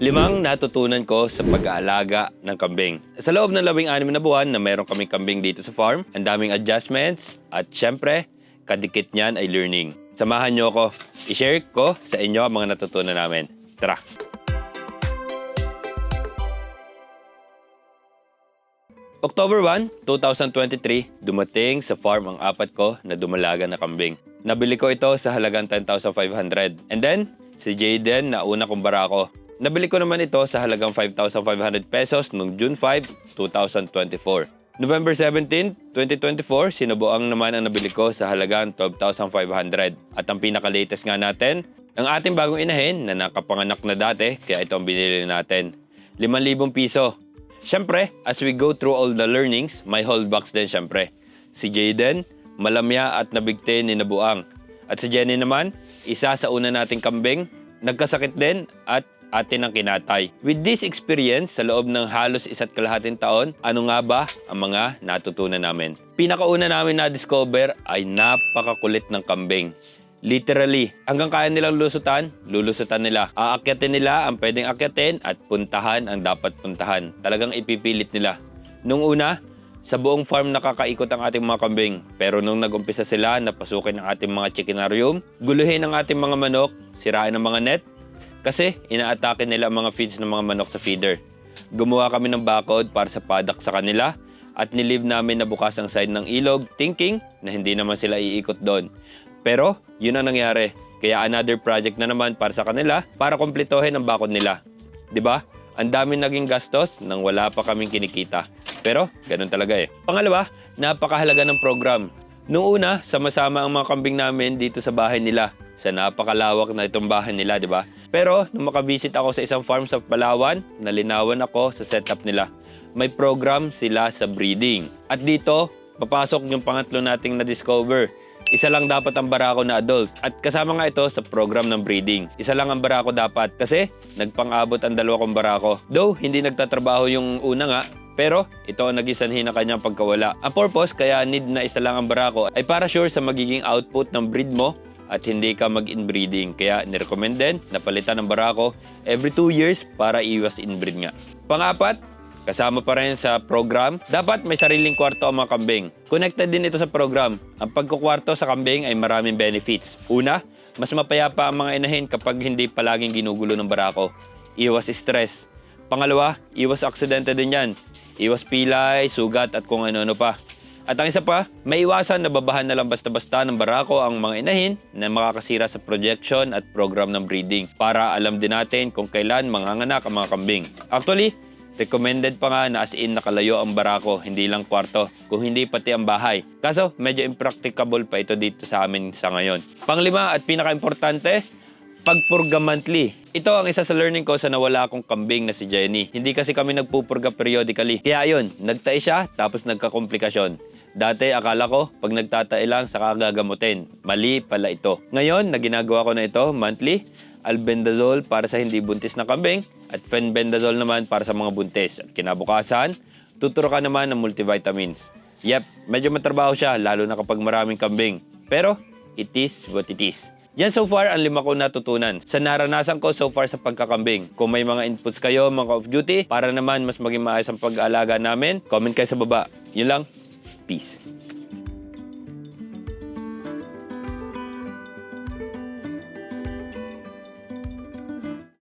Limang natutunan ko sa pag-aalaga ng kambing. Sa loob ng labing anim na buwan na meron kaming kambing dito sa farm, ang daming adjustments at syempre, kadikit niyan ay learning. Samahan niyo ako. I-share ko sa inyo ang mga natutunan namin. Tara! October 1, 2023, dumating sa farm ang apat ko na dumalaga na kambing. Nabili ko ito sa halagang 10,500. And then, si Jaden na una kong barako. Nabili ko naman ito sa halagang 5,500 pesos noong June 5, 2024. November 17, 2024, sinubuang naman ang nabili ko sa halagang 12,500. At ang pinaka-latest nga natin, ang ating bagong inahin na nakapanganak na dati, kaya ito ang binili natin. 5,000 piso. Siyempre, as we go through all the learnings, may holdbacks din siyempre. Si Jaden, malamya at nabigte ni Nabuang. At si Jenny naman, isa sa una nating kambing, nagkasakit din at atin ang kinatay. With this experience, sa loob ng halos isa't kalahating taon, ano nga ba ang mga natutunan namin? Pinakauna namin na-discover ay napakakulit ng kambing. Literally, hanggang kaya nilang lusutan, lulusutan nila. Aakyatin nila ang pwedeng akyatin at puntahan ang dapat puntahan. Talagang ipipilit nila. Nung una, sa buong farm nakakaikot ang ating mga kambing. Pero nung nag-umpisa sila na pasukin ang ating mga chickenarium, guluhin ang ating mga manok, sirain ang mga net, kasi inaatake nila ang mga feeds ng mga manok sa feeder. Gumawa kami ng bakod para sa paddock sa kanila at nilive namin na bukas ang side ng ilog thinking na hindi naman sila iikot doon. Pero yun ang nangyari. Kaya another project na naman para sa kanila para kumpletohin ang bakod nila. 'Di ba? Ang dami naging gastos nang wala pa kaming kinikita. Pero ganun talaga eh. Pangalawa, napakahalaga ng program. Noong una, sama-sama ang mga kambing namin dito sa bahay nila. Sa napakalawak na itong bahay nila, di ba? Pero nung makabisit ako sa isang farm sa Palawan, nalinawan ako sa setup nila. May program sila sa breeding. At dito, papasok yung pangatlo nating na-discover. Isa lang dapat ang barako na adult. At kasama nga ito sa program ng breeding. Isa lang ang barako dapat kasi nagpang-abot ang dalawa kong barako. Though hindi nagtatrabaho yung una nga, pero ito ang naging sanhi ng kanyang pagkawala. Ang purpose kaya need na isa lang ang barako ay para sure sa magiging output ng breed mo at hindi ka mag-inbreeding. Kaya nirecommend din na palitan ng barako every 2 years para iwas inbreed nga. Pangapat, Kasama pa rin sa program, dapat may sariling kwarto ang mga kambing. Connected din ito sa program. Ang pagkukwarto sa kambing ay maraming benefits. Una, mas mapayapa ang mga inahin kapag hindi palaging ginugulo ng barako. Iwas stress. Pangalawa, iwas aksidente din yan. Iwas pilay, sugat at kung ano-ano pa. At ang isa pa, may iwasan na babahan na lang basta-basta ng barako ang mga inahin na makakasira sa projection at program ng breeding para alam din natin kung kailan manganganak ang mga kambing. Actually, recommended pa nga na as in nakalayo ang barako, hindi lang kwarto, kung hindi pati ang bahay. Kaso, medyo impracticable pa ito dito sa amin sa ngayon. Panglima at pinaka-importante, pagpurga monthly. Ito ang isa sa learning ko sa nawala akong kambing na si Jenny. Hindi kasi kami nagpupurga periodically. Kaya yun, nagtae siya tapos nagkakomplikasyon. Dati akala ko pag nagtatae lang saka gagamutin. Mali pala ito. Ngayon, na ginagawa ko na ito monthly, albendazole para sa hindi buntis na kambing at fenbendazole naman para sa mga buntis. At kinabukasan, tuturo ka naman ng multivitamins. Yep, medyo matrabaho siya lalo na kapag maraming kambing. Pero, it is what it is. Yan so far ang lima ko natutunan sa naranasan ko so far sa pagkakambing. Kung may mga inputs kayo, mga off-duty, para naman mas maging maayos ang pag-aalaga namin, comment kayo sa baba. Yun lang. Peace.